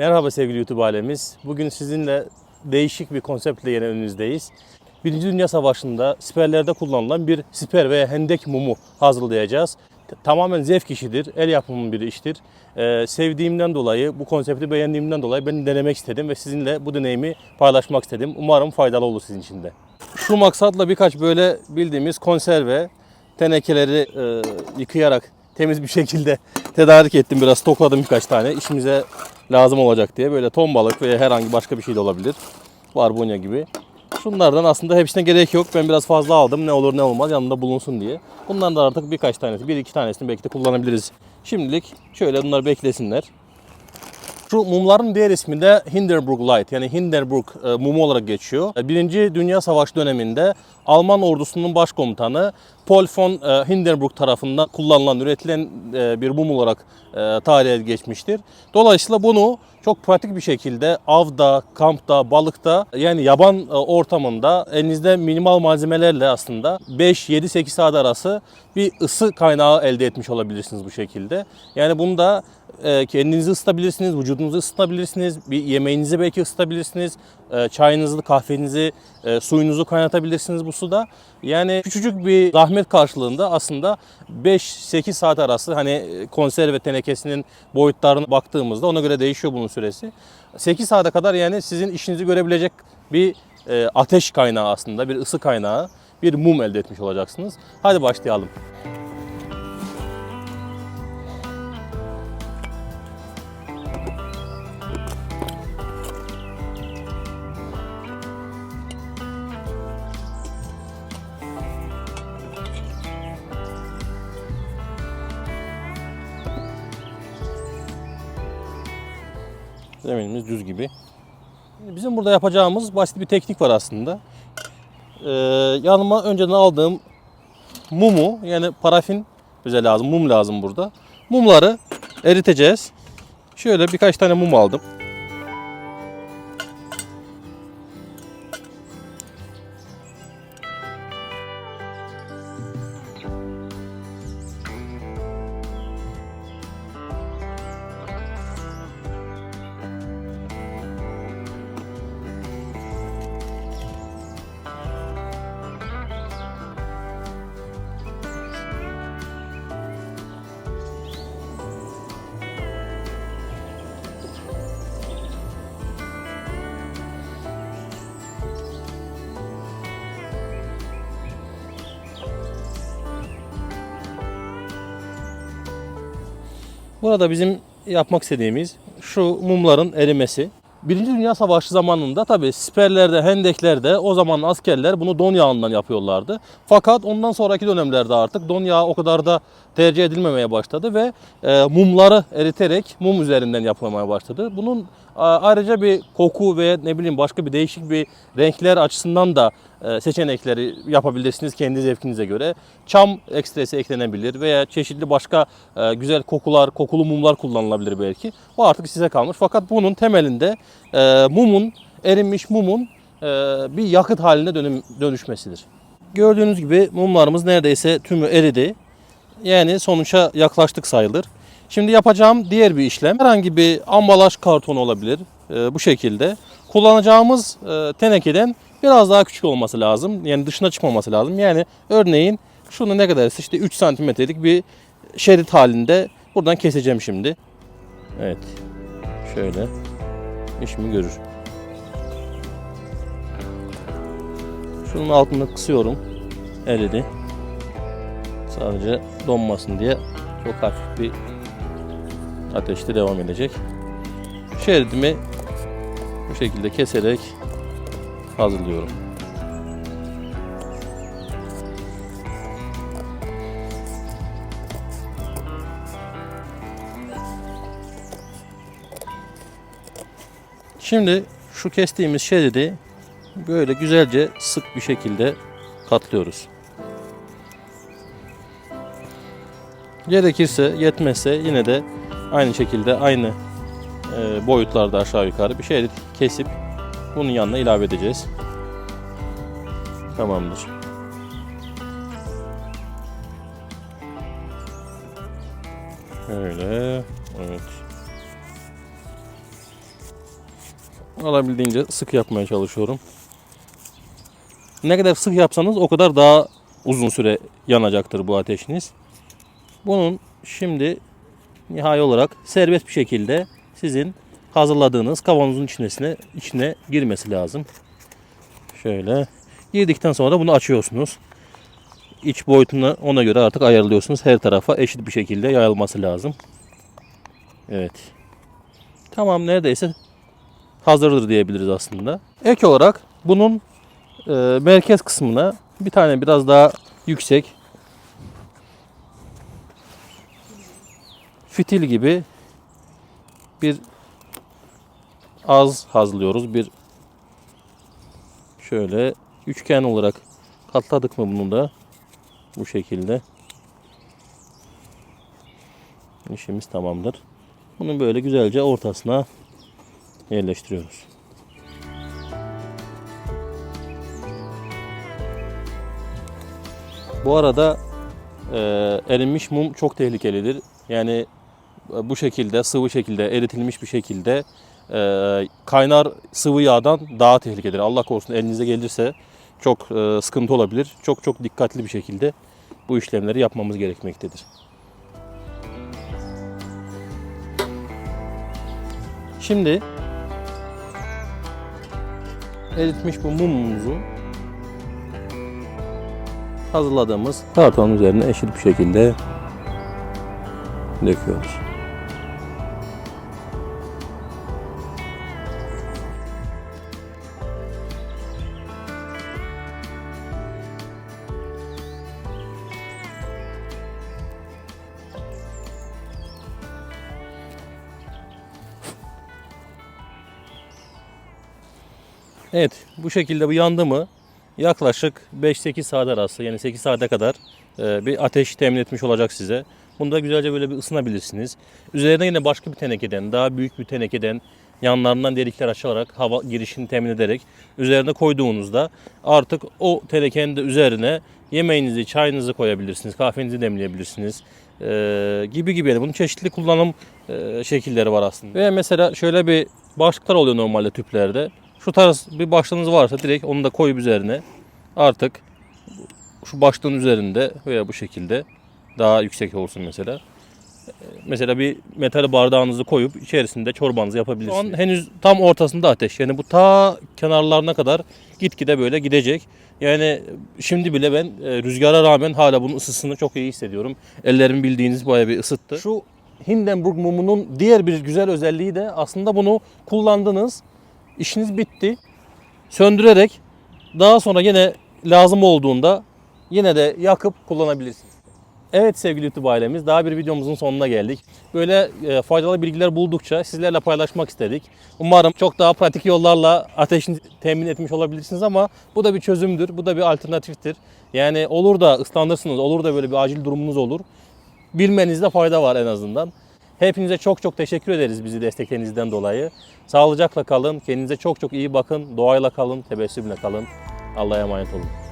Merhaba sevgili YouTube alemiz. Bugün sizinle değişik bir konseptle yine önünüzdeyiz. Birinci Dünya Savaşı'nda siperlerde kullanılan bir siper veya hendek mumu hazırlayacağız. Tamamen zevk işidir, el yapımı bir iştir. Ee, sevdiğimden dolayı, bu konsepti beğendiğimden dolayı ben denemek istedim ve sizinle bu deneyimi paylaşmak istedim. Umarım faydalı olur sizin için de. Şu maksatla birkaç böyle bildiğimiz konserve, tenekeleri e, yıkayarak temiz bir şekilde tedarik ettim. Biraz stokladım birkaç tane. İşimize lazım olacak diye. Böyle ton balık veya herhangi başka bir şey de olabilir. Barbunya gibi. Şunlardan aslında hepsine gerek yok. Ben biraz fazla aldım. Ne olur ne olmaz yanında bulunsun diye. Bundan da artık birkaç tanesi, bir iki tanesini belki de kullanabiliriz. Şimdilik şöyle bunlar beklesinler. Şu mumların diğer ismi de Hindenburg Light yani Hindenburg e, mumu olarak geçiyor. E, Birinci Dünya Savaşı döneminde Alman ordusunun başkomutanı Paul von e, Hindenburg tarafından kullanılan, üretilen bir mum olarak tarihe geçmiştir. Dolayısıyla bunu çok pratik bir şekilde avda, kampta, balıkta yani yaban ortamında elinizde minimal malzemelerle aslında 5-7-8 saat arası bir ısı kaynağı elde etmiş olabilirsiniz bu şekilde. Yani bunu da kendinizi ısıtabilirsiniz, vücudunuzu ısıtabilirsiniz, bir yemeğinizi belki ısıtabilirsiniz, e, çayınızı, kahvenizi, e, suyunuzu kaynatabilirsiniz bu suda. Yani küçücük bir zahmet karşılığında aslında 5-8 saat arası hani e, konserve tenekesinin boyutlarına baktığımızda ona göre değişiyor bunun süresi. 8 saate kadar yani sizin işinizi görebilecek bir ateş kaynağı aslında, bir ısı kaynağı, bir mum elde etmiş olacaksınız. Hadi başlayalım. Zeminimiz düz gibi. Bizim burada yapacağımız basit bir teknik var aslında. Ee, yanıma önceden aldığım mumu yani parafin bize lazım, mum lazım burada. Mumları eriteceğiz. Şöyle birkaç tane mum aldım. Burada bizim yapmak istediğimiz şu mumların erimesi. Birinci Dünya Savaşı zamanında tabi siperlerde, hendeklerde o zaman askerler bunu don yağından yapıyorlardı. Fakat ondan sonraki dönemlerde artık don yağı o kadar da tercih edilmemeye başladı ve e, mumları eriterek mum üzerinden yapılmaya başladı. Bunun ayrıca bir koku ve ne bileyim başka bir değişik bir renkler açısından da e, seçenekleri yapabilirsiniz kendi zevkinize göre. Çam ekstresi eklenebilir veya çeşitli başka e, güzel kokular, kokulu mumlar kullanılabilir belki. O artık size kalmış. Fakat bunun temelinde e, mumun, erinmiş mumun bir yakıt haline dönüşmesidir. Gördüğünüz gibi mumlarımız neredeyse tümü eridi. Yani sonuça yaklaştık sayılır. Şimdi yapacağım diğer bir işlem. Herhangi bir ambalaj kartonu olabilir e, bu şekilde. Kullanacağımız e, tenekeden biraz daha küçük olması lazım. Yani dışına çıkmaması lazım. Yani örneğin şunu ne kadar işte 3 santimetrelik bir şerit halinde buradan keseceğim şimdi. Evet. Şöyle işimi görür. Şunun altını kısıyorum. Eridi. Sadece donmasın diye çok hafif bir ateşte devam edecek. Şeridimi bu şekilde keserek hazırlıyorum. Şimdi şu kestiğimiz şeridi böyle güzelce sık bir şekilde katlıyoruz. Gerekirse yetmezse yine de aynı şekilde aynı e, boyutlarda aşağı yukarı bir şerit kesip bunun yanına ilave edeceğiz. Tamamdır. Öyle. Evet. Olabildiğince sık yapmaya çalışıyorum. Ne kadar sık yapsanız o kadar daha uzun süre yanacaktır bu ateşiniz. Bunun şimdi nihai olarak serbest bir şekilde sizin hazırladığınız kavanozun içine, içine girmesi lazım. Şöyle girdikten sonra da bunu açıyorsunuz. İç boyutunu ona göre artık ayarlıyorsunuz. Her tarafa eşit bir şekilde yayılması lazım. Evet. Tamam neredeyse hazırdır diyebiliriz aslında. Ek olarak bunun e, merkez kısmına bir tane biraz daha yüksek fitil gibi bir az hazırlıyoruz. Bir şöyle üçgen olarak katladık mı bunu da bu şekilde işimiz tamamdır. Bunu böyle güzelce ortasına yerleştiriyoruz. Bu arada e, erinmiş mum çok tehlikelidir. Yani bu şekilde sıvı şekilde eritilmiş bir şekilde e, kaynar sıvı yağdan daha tehlikelidir. Allah korusun elinize gelirse çok e, sıkıntı olabilir. Çok çok dikkatli bir şekilde bu işlemleri yapmamız gerekmektedir. Şimdi eritmiş bu mumumuzu hazırladığımız tahtanın üzerine eşit bir şekilde döküyoruz. Evet bu şekilde bu yandı mı yaklaşık 5-8 saat arası yani 8 saate kadar e, bir ateş temin etmiş olacak size. Bunu da güzelce böyle bir ısınabilirsiniz. Üzerine yine başka bir tenekeden, daha büyük bir tenekeden yanlarından delikler açarak hava girişini temin ederek üzerine koyduğunuzda artık o tenekenin de üzerine yemeğinizi, çayınızı koyabilirsiniz, kahvenizi demleyebilirsiniz. Ee, gibi gibi yani bunun çeşitli kullanım e, şekilleri var aslında. Ve mesela şöyle bir başlıklar oluyor normalde tüplerde. Şu tarz bir başlığınız varsa direkt onu da koyup üzerine artık şu başlığın üzerinde veya bu şekilde daha yüksek olsun mesela. Mesela bir metal bardağınızı koyup içerisinde çorbanızı yapabilirsiniz. Şu an henüz tam ortasında ateş. Yani bu ta kenarlarına kadar gitgide böyle gidecek. Yani şimdi bile ben e, rüzgara rağmen hala bunun ısısını çok iyi hissediyorum. Ellerimi bildiğiniz bayağı bir ısıttı. Şu Hindenburg mumunun diğer bir güzel özelliği de aslında bunu kullandınız. İşiniz bitti. Söndürerek daha sonra yine lazım olduğunda yine de yakıp kullanabilirsiniz. Evet sevgili YouTube ailemiz daha bir videomuzun sonuna geldik. Böyle e, faydalı bilgiler buldukça sizlerle paylaşmak istedik. Umarım çok daha pratik yollarla ateşini temin etmiş olabilirsiniz ama bu da bir çözümdür. Bu da bir alternatiftir. Yani olur da ıslanırsınız, olur da böyle bir acil durumunuz olur. Bilmenizde fayda var en azından. Hepinize çok çok teşekkür ederiz bizi desteklerinizden dolayı. Sağlıcakla kalın, kendinize çok çok iyi bakın, doğayla kalın, tebessümle kalın. Allah'a emanet olun.